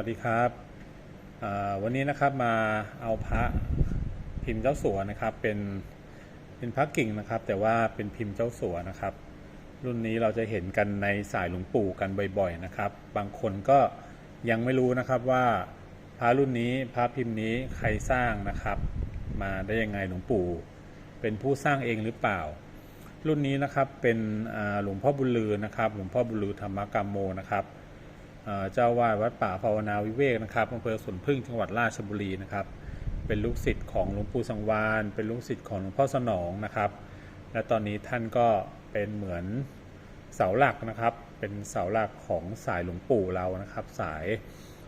วัสดีครับวันนี้นะครับมาเอาพระพิมพ์เจ้าสัวนะครับ เป็นเป็นพระกิ่งนะครับ แต่ว่าเป็นพิมพ์เจ้าสัวนะครับ รุ่นนี้เราจะเห็นกันในสายหลวงปู่กันบ่อยๆนะครับ บางคนก็ยังไม่รู้นะครับว่าพระรุ่นนี้พระพิมพ์นี้ใครสร้างนะครับ มาได้ยังไงหลวงปู่ เป็นผู้สร้างเองหรือเปล่า รุ่นนี้นะครับเป็นหลวงพ่อบุญลือนะครับ หลวงพ่อบุญลือธรรมกรรมโมนะครับ เจ้าวาดวัดป่าภาวนาวิเวกนะครับอำเภอสวนพึ่งจังหวัดราชบุรีนะครับ เป็นลูกศิษย์ของหลวงปู่สังวาน เป็นลูกศิษย์ของหลวงพ่อสนองนะครับ และตอนนี้ท่านก็เป็นเหมือนเสาหลักนะครับ เป็นเสาหลักของสายหลวงปู่เรานะครับ สาย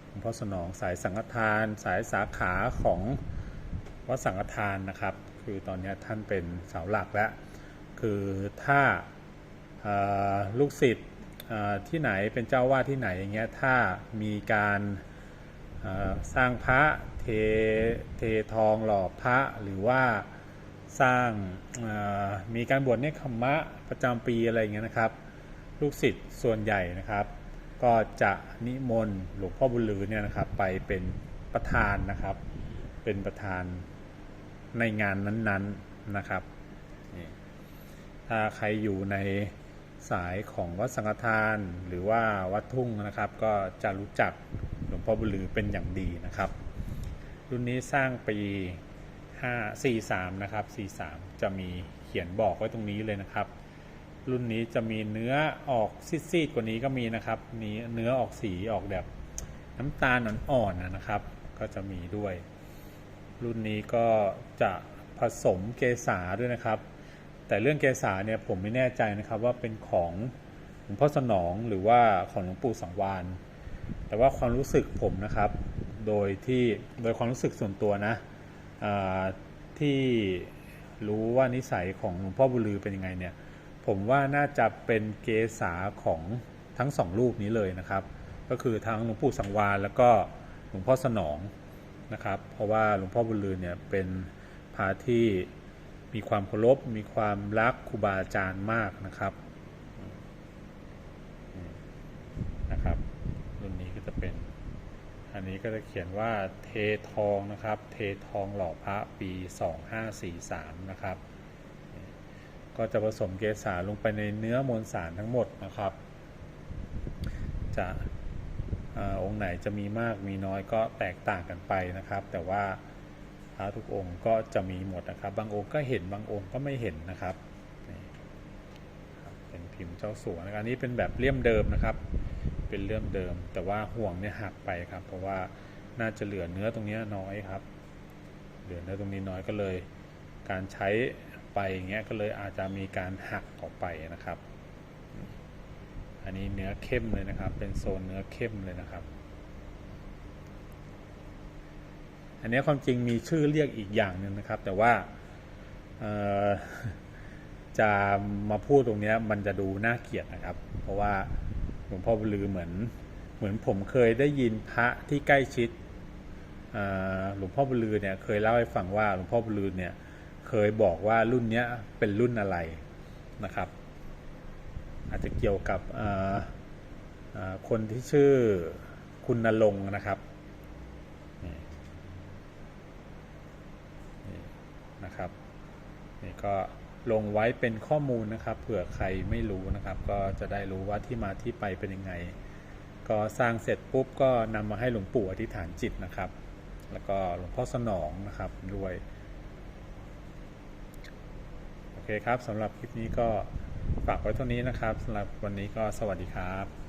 หลวงพ่อสนอง สายสังฆทาน สายสาขาของวัดสังฆทานนะครับ คือตอนนี้ท่านเป็นเสาหลักแล้ว คือถ้าลูกศิษย์ ที่ไหนเป็นเจ้าวาดที่ไหนอย่างเงี้ยถ้ามีการสร้างพระเทเททองหล่อพระหรือว่าสร้างมีการบวชเนคขมะประจำปีอะไรอย่างเงี้ยนะครับ ลูกศิษย์ส่วนใหญ่นะครับ ก็จะนิมนต์หลวงพ่อบุญลือเนี่ยนะครับไปเป็นประธานนะครับ เป็นประธานในงานนั้นๆนะครับถ้าใครอยู่ใน สายของวัดสังฆทาน หรือว่าวัดทุ่งนะครับ ก็จะรู้จักหลวงพ่อบุลือเป็นอย่างดีนะครับ รุ่นนี้สร้างปี 5 43 นะครับ 43 จะมีเขียนบอกไว้ตรงนี้เลยนะครับ รุ่นนี้จะมีเนื้อออกซีดๆกว่านี้ก็มีนะครับนี้เนื้อออกสีออกแบบน้ำตาลอ่อนๆนะครับ ก็จะมีด้วย รุ่นนี้ก็จะผสมเกสาด้วยนะครับ แต่เรื่องเกสาเนี่ยผมไม่แน่ใจนะครับว่าเป็นของหลวงพ่อสนองหรือว่าของหลวงปู่สังวานแต่ว่าความรู้สึกผมนะครับ โดยที่โดยความรู้สึกส่วนตัวนะที่รู้ว่านิสัยของหลวงพ่อบุลือเป็นยังไงเนี่ย ผมว่าน่าจะเป็นเกษาของทั้งสองรูปนี้เลยนะครับ ก็คือทั้งหลวงปู่สังวานแล้วก็หลวงพ่อสนองนะครับ เพราะว่าหลวงพ่อบุลือเนี่ยเป็นพระที่ มีความเคารพมีความรักครูบาอาจารย์มากนะครับนะครับ รุ่นนี้ก็จะเป็น อันนี้ก็จะเขียนว่าเททองนะครับ เททองหล่อพระปี 2543 นะครับ ก็จะผสมเกสาลงไปในเนื้อมวลสารทั้งหมดนะครับ จะอองค์ไหนจะมีมากมีน้อยก็แตกต่างกันไปนะครับ แต่ว่า ระทุกองค์ก็จะมีหมดนะครับ บางองค์ก็เห็นบางองค์ก็ไม่เห็นนะครับเป็นพิมพ์เจ้าสัวนะครับอันนี้เป็นแบบเลี่ยมเดิมนะครับ เป็นเลี่ยมเดิม แต่ว่าห่วงเนี่ยหักไปครับ เพราะว่าน่าจะเหลือเนื้อตรงนี้น้อยครับ เหลือเนื้อตรงนี้น้อยก็เลย การใช้ไปอย่างเงี้ยก็เลยอาจจะมีการหักออกไปนะครับ อันนี้เนื้อเข้มเลยนะครับ เป็นโซนเนื้อเข้มเลยนะครับ อันนี้ความจริงมีชื่อเรียกอีกอย่างหนึ่งนะครับ แต่ว่าจะมาพูดตรงนี้มันจะดูน่าเกลียดนะครับ เพราะว่าหลวงพ่อบุลือเหมือนเหมือนผมเคยได้ยินพระที่ใกล้ชิดหลวงพ่อบุลือเนี่ยเคยเล่าให้ฟังว่าหลวงพ่อบุลือเนี่ยเคยบอกว่ารุ่นนี้เป็นรุ่นอะไรนะครับ อาจจะเกี่ยวกับคนที่ชื่อคุณนรงนะครับนี่นี่ นะครับนี่ก็ลงไว้เป็นข้อมูลนะครับ เผื่อใครไม่รู้นะครับ ก็จะได้รู้ว่าที่มาที่ไปเป็นยังไง ก็สร้างเสร็จปุ๊บก็นำมาให้หลวงปู่อธิษฐานจิตนะครับ แล้วก็หลวงพ่อสนองนะครับด้วยโอเคครับสำหรับคลิปนี้ก็ฝากไว้เท่านี้นะครับสำหรับวันนี้ก็สวัสดีครับ